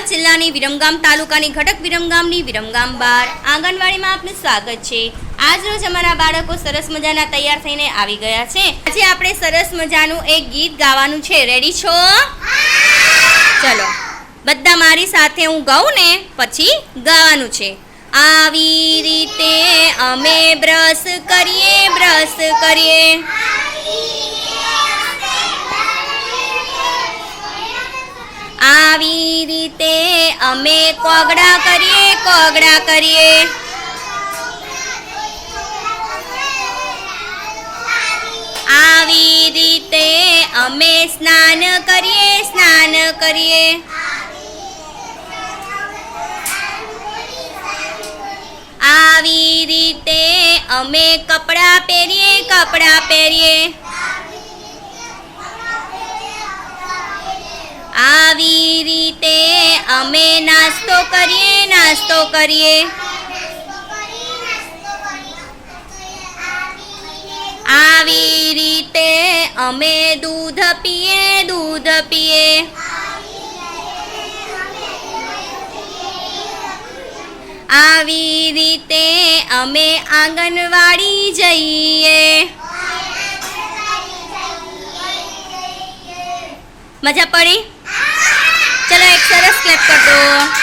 અમદાવાદ જિલ્લાની વિરમગામ તાલુકાની ઘટક વિરમગામની વિરમગામ બાર આંગણવાડીમાં આપનું સ્વાગત છે. આજ રોજ અમારા બાળકો સરસ મજાના તૈયાર થઈને આવી ગયા છે. આજે આપણે સરસ મજાનું એક ગીત ગાવાનું છે. રેડી છો? ચલો, બધા મારી સાથે હું ગાઉં ને પછી ગાવાનું છે. આવી રીતે અમે બ્રશ કરીએ બ્રશ કરીએ. આવી રીતે અમે કોગડા કરીએ કોગડા કરીએ. આવી રીતે અમે સ્નાન કરીએ સ્નાન કરીએ. આવી રીતે અમે કપડાં પહેરીએ કપડાં પહેરીએ. આવી રીતે અમે નાસ્તો કરીએ નાસ્તો કરીએ. આવી રીતે અમે દૂધ પીએ દૂધ પીએ. આવી રીતે અમે આંગણવાડી જઈએ. મજા પડી? ચલો એક સરસ ક્લેપ કર દો